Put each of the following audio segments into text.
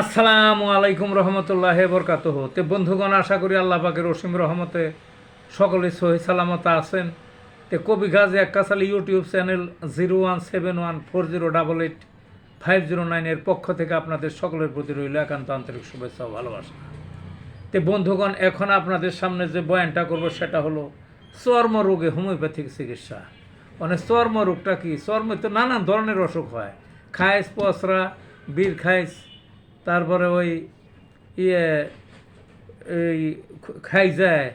আসসালামু আলাইকুম রহমতুল্লাহ বরকাত তে বন্ধুগণ, আশা করি আল্লাহ পাকের রসিম রহমতে সকলে সহি সালামত আছেন। তে কবি গাজী একাশালী YouTube channel zero one seven one four zero double eight five zero নাইনের পক্ষ থেকে আপনাদের সকলের প্রতি রইল একান্ত আন্তরিক শুভেচ্ছা ও ভালোবাসা। তে বন্ধুগণ, এখন আপনাদের সামনে যে বয়ানটা করব সেটা হলো চর্মরোগে হোমিওপ্যাথিক চিকিৎসা। মানে চর্মরোগটা কি? চর্মে তো নানান ধরনের অসুখ হয়। খাইস পসরা বীর খাইস তারপরে ওই ইয়ে এই খাই যায়,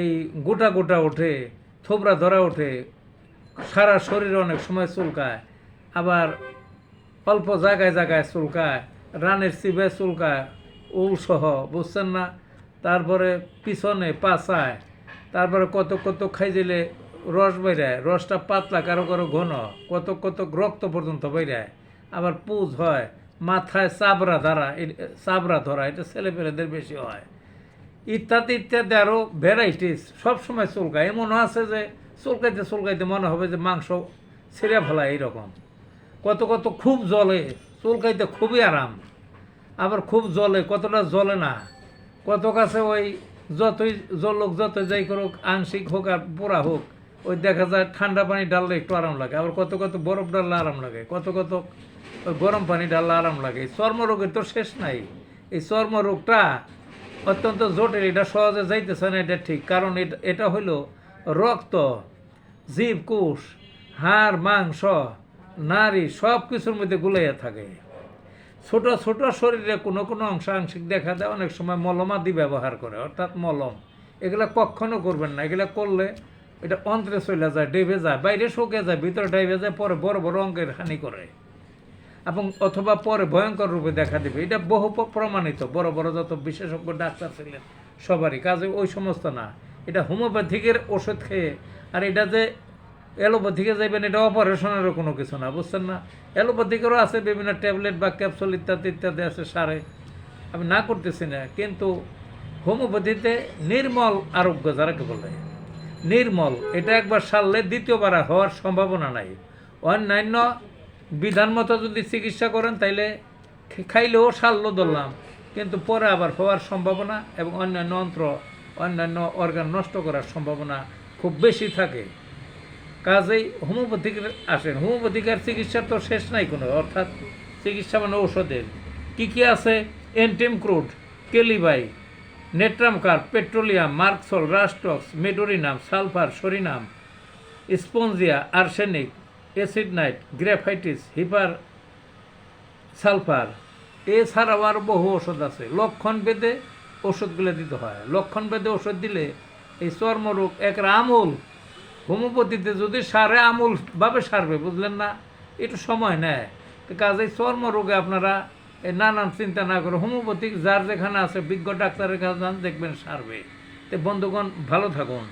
এই গোটা গোটা ওঠে, থোবরা ধরা ওঠে, সারা শরীরে অনেক সময় চুলকায়, আবার অল্প জায়গায় জায়গায় চুলকায়, রানের চিবে চুলকায় উলসহ বুঝছেন না? তারপরে পিছনে পাছায়, তারপরে কত কত খাই দিলে রস বেরায়, রসটা পাতলা, কারও কারও ঘন, কত কত রক্ত পর্যন্ত বেরায়, আবার পুজ হয় মাথায় চাবড়া ধরা চাবড়া ধরা, এটা ছেলেপেলেদের বেশি হয়। ইত্যাদি ইত্যাদি আরও ভ্যারাইটিস সবসময় চুলকায়। এমনও আছে যে চুলকাইতে চুলকাইতে মনে হবে যে মাংস ছেড়ে ফেলা এইরকম। কত কত খুব জলে চুলকাইতে খুবই আরাম। আবার খুব জলে কতটা জলে না। কত কাছে ওই যতই জলক যত যাই করুক, আংশিক হোক আর পোড়া হোক, ওই দেখা যায় ঠান্ডা পানি ডাললে একটু আরাম লাগে। আবার কত কত বরফ ডাললে আরাম লাগে। কত কত ওই গরম পানি ডাললে আরাম লাগে। চর্মরোগের তো শেষ নাই। এই চর্মরোগটা অত্যন্ত জটিল, এটা সহজে যাইতেছে না, এটা ঠিক। কারণ এটা এটা হইল রক্ত, জীব, কোষ, হাড়, মাংস, নারী সব কিছুর মধ্যে গুলাইয়া থাকে। ছোট ছোট শরীরে কোনো কোনো অংশ আংশিক দেখা দেয়, অনেক সময় মলমাদি ব্যবহার করে, অর্থাৎ মলম। এগুলা কখনো করবেন না, এগুলা করলে এটা অন্ত্রে চলে যায়, ডেবে যায়, বাইরে শুকে যায়, ভিতরে ডেবে যায়, পরে বড় বড় অঙ্কের হানি করে। এবং অথবা পরে ভয়ঙ্কর রূপে দেখা দেবে। এটা বহু প্রমাণিত। বড় বড় যত বিশেষজ্ঞ ডাক্তার ছিলেন, সবারই। কাজে ওই সমস্ত না। এটা হোমিওপ্যাথিকের ওষুধ খেয়ে, আর এটা যে অ্যালোপ্যাথিকে যাইবেন, এটা অপারেশনেরও কোনো কিছু না, বুঝছেন না? অ্যালোপ্যাথিকেরও আছে বিভিন্ন ট্যাবলেট বা ক্যাপসুল ইত্যাদি ইত্যাদি আছে সারে। আমি না করতেছি না, কিন্তু হোমিওপ্যাথিতে নির্মল আরোগ্য, যারাকে বলে। নির্মল, এটা একবার সারলে দ্বিতীয়বার হওয়ার সম্ভাবনা নাই। অন্যান্য বিধান মতো যদি চিকিৎসা করেন, তাইলে খাইলেও সারলো ধরলাম। কিন্তু পরে আবার হওয়ার সম্ভাবনা এবং অন্যান্য অন্ত্র, অন্যান্য অর্গান নষ্ট করার সম্ভাবনা খুব বেশি থাকে। কাজেই হোমিওপ্যাথিক আসেন। হোমিওপ্যাথিকার চিকিৎসার তো শেষ নাই কোনো, অর্থাৎ চিকিৎসা মানে ঔষধের। কী কী আছে? Antim crude, kali bi natrum carb petroleum, merc sol rhus tox medorrhinum, sulphur, psorinum, spongia, arsenic acid nit, graphites, hepar sulphur, এছাড়াও আর বহু ওষুধ আছে। লক্ষণ বেদে ওষুধগুলো দিতে হয়। লক্ষণ বেদে ওষুধ দিলে এই চর্মরোগ এক আমূল। হোমিওপ্যাথিতে যদি সারে, আমূলভাবে সারবে, বুঝলেন না? একটু সময় নেয়। তো কাজেই চর্মরোগে আপনারা এই নানান চিন্তা না করে হোমিওপ্যাথিক যার যেখানে আছে, বিজ্ঞ ডাক্তারের কাছে যান, দেখবেন সারবে। তো বন্ধুগণ, ভালো থাকুন।